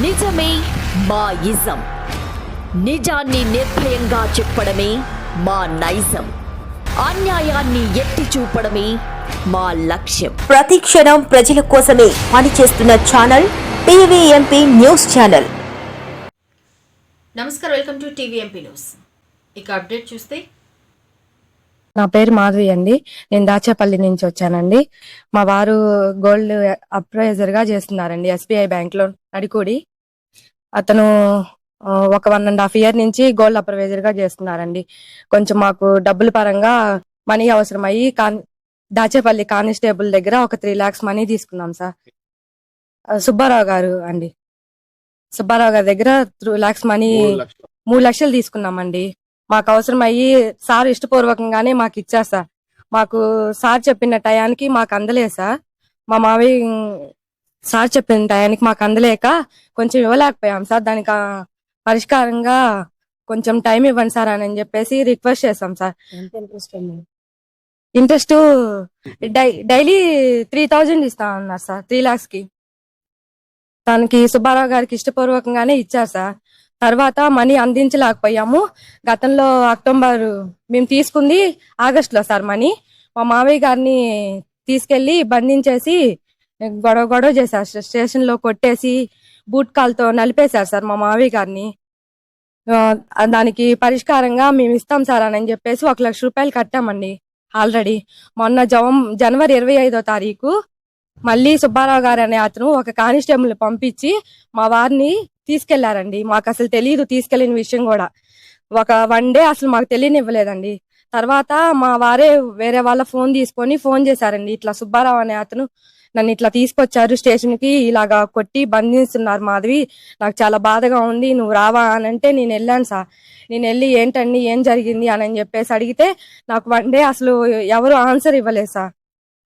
నిజమే మా ఇజం నిజాన్ని నిర్భయంగా చెప్పడమే మా నైజం. అన్యాయాన్ని ఎత్తి చూపడమే మా లక్ష్యం. ప్రతి క్షణం ప్రజల కోసమే పనిచేస్తున్న ఛానల్ టీవీఎంపీ న్యూస్ ఛానల్. నమస్కారం వెల్కమ్ టు టీవీఎంపీ న్యూస్. ఇక అప్డేట్ చూస్తే నా పేరు మాధవి అండి. నేను దాచేపల్లి నుంచి వచ్చానండి. మా వారు గోల్డ్ అప్రైజర్గా చేస్తున్నారండి ఎస్బీఐ బ్యాంక్లో నడికూడి. అతను ఒక వన్ అండ్ హాఫ్ ఇయర్ నుంచి గోల్డ్ అప్రైజర్గా చేస్తున్నారండి. కొంచెం మాకు డబ్బుల పరంగా మనీ అవసరం అయ్యి కాన్ దాచేపల్లి కానిస్టేబుల్ దగ్గర ఒక త్రీ లాక్స్ మనీ తీసుకున్నాం సార్. సుబ్బారావు గారు అండి. సుబ్బారావు గారి దగ్గర త్రీ లాక్స్ మనీ మూడు లక్షలు తీసుకున్నామండి. మాకు అవసరం అయ్యి సార్ ఇష్టపూర్వకంగానే మాకు ఇచ్చారు సార్ మాకు సార్ చెప్పిన టయానికి మాకు అందలేదు సార్. మా మావి సార్ చెప్పిన టయానికి మాకు అందలేక కొంచెం ఇవ్వలేకపోయాం సార్. దానికి పరిష్కారంగా కొంచెం టైం ఇవ్వండి సార్ అని చెప్పేసి రిక్వెస్ట్ చేస్తాం sir. Interest daily three thousand ఇస్తా అన్నారు సార్ త్రీ లాక్స్కి తనకి సుబ్బారావు గారికి ఇష్టపూర్వకంగానే ఇచ్చారు సార్. తర్వాత మనీ అందించలేకపోయాము. గతంలో అక్టోబర్ మేము తీసుకుంది ఆగస్టులో సార్ మనీ. మా మావయ్య గారిని తీసుకెళ్ళి బంధించేసి గొడవ గొడవ చేశారు. సార్. కొట్టేసి బూట్ కాల్తో నలిపేశారు సార్ మా మావయ్య గారిని. దానికి పరిష్కారంగా మేము ఇస్తాం సార్ అని చెప్పేసి ఒక లక్ష రూపాయలు కట్టామండి ఆల్రెడీ. మొన్న జవం జనవరి ఇరవై ఐదో తారీఖు మళ్ళీ సుబ్బారావు గారు అనే అతను ఒక కానిస్టేబుల్ పంపించి మా వారిని తీసుకెళ్ళారండి. మాకు అసలు తెలియదు తీసుకెళ్ళిన విషయం కూడా. ఒక వన్ డే అసలు మాకు తెలియనివ్వలేదండి. తర్వాత మా వారే వేరే వాళ్ళ ఫోన్ తీసుకొని ఫోన్ చేశారండి. ఇట్లా సుబ్బారావు అనే అతను నన్ను ఇట్లా తీసుకొచ్చారు స్టేషన్కి ఇలాగా కొట్టి బంధిస్తున్నారు మాధవి. నాకు చాలా బాధగా ఉంది నువ్వు రావా అని అంటే నేను వెళ్ళాను సార్. నేను వెళ్ళి ఏంటండి ఏం జరిగింది అని అని చెప్పేసి అడిగితే నాకు వన్ డే అసలు ఎవరు ఆన్సర్ ఇవ్వలేదు సార్.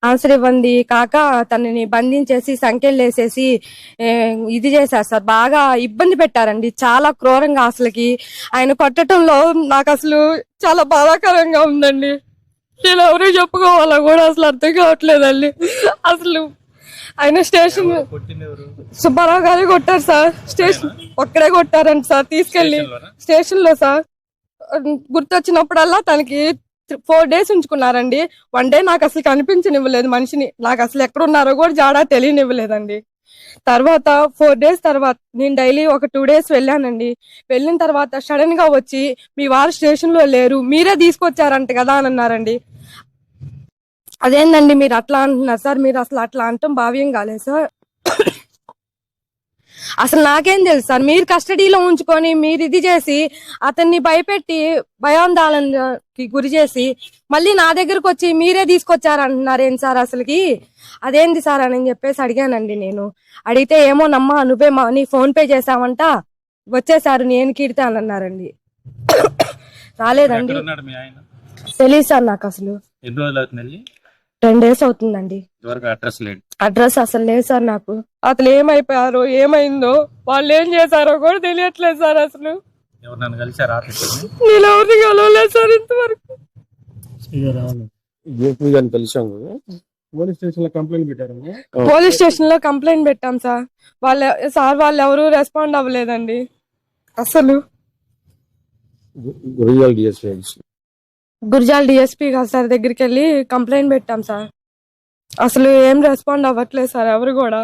ఆన్సర్ ఇవ్వండి కాక తనని బంధించేసి సంఖ్యలు వేసేసి ఇది చేశారు సార్. బాగా ఇబ్బంది పెట్టారండి. చాలా క్రూరంగా అసలుకి. ఆయన కొట్టడంలో నాకు అసలు చాలా బాధాకరంగా ఉందండి. నేను ఎవరు చెప్పుకోవాలో కూడా అసలు అర్థం కావట్లేదండి. అసలు ఆయన స్టేషన్ సుబ్బారావు గారే కొట్టారు సార్. స్టేషన్ ఒక్కడే కొట్టారంట సార్. తీసుకెళ్ళి స్టేషన్లో సార్. గుర్తొచ్చినప్పుడల్లా తనకి ఫోర్ డేస్ ఉంచుకున్నారండి. వన్ డే నాకు అసలు కనిపించనివ్వలేదు. మనిషిని నాకు అసలు ఎక్కడున్నారో కూడా జాడా తెలియనివ్వలేదండి. తర్వాత ఫోర్ డేస్ తర్వాత నేను డైలీ ఒక టూ డేస్ వెళ్ళానండి. వెళ్ళిన తర్వాత సడన్గా వచ్చి మీ వారు స్టేషన్లో లేరు. మీరే తీసుకొచ్చారంట కదా అని అన్నారండి. అదేందండి మీరు అట్లా అంటున్నారు? సార్ మీరు అసలు అట్లా అంటాం భావ్యం కాలేదు సార్. అసలు నాకేం తెలుసు సార్. మీరు కస్టడీలో ఉంచుకొని మీరు ఇది చేసి అతన్ని భయపెట్టి భయాందోళనకి గురి చేసి మళ్ళీ నా దగ్గరకు వచ్చి మీరే తీసుకొచ్చారంటున్నారేం సార్ అసలుకి? అదేంది సార్ అని చెప్పేసి అడిగానండి నేను. అడిగితే ఏమో నమ్మా నువ్వే మా నీ ఫోన్ పే చేసావంట వచ్చేసారు నేను కిడితే అని అన్నారండి రాలేదండి తెలియదు సార్ నాకు అసలు. ఎన్ని రోజులు అవుతుంది వెళ్ళి టెన్ డేస్ అవుతుందండి. అడ్రస్ లేదు. అడ్రస్ అసలు లేదు సార్ నాకు. అసలు ఏమైపోయారో ఏమైందో వాళ్ళు ఏం చేశారో కూడా తెలియట్లేదు సార్ అసలు. కలిసారు నేను ఎవరిని కలవలేదు సార్ ఇంతవరకు. జేపీ గారిని కలిసాం కదా? పోలీస్ స్టేషన్లో కంప్లైంట్ పెట్టారు పోలీస్ స్టేషన్లో కంప్లైంట్ పెట్టాం సార్. వాళ్ళ సార్ వాళ్ళు ఎవరు రెస్పాండ్ అవ్వలేదండి. అసలు. రొయ్యల్ DSP Gurazala DSP garu sir దగ్గరికి వెళ్ళి కంప్లైంట్ పెట్టాం సార్. అసలు ఏం రెస్పాండ్ అవ్వట్లేదు సార్ ఎవరు కూడా.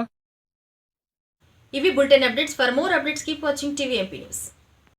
ఇవి bulletin updates. For more updates keep watching TVMP news.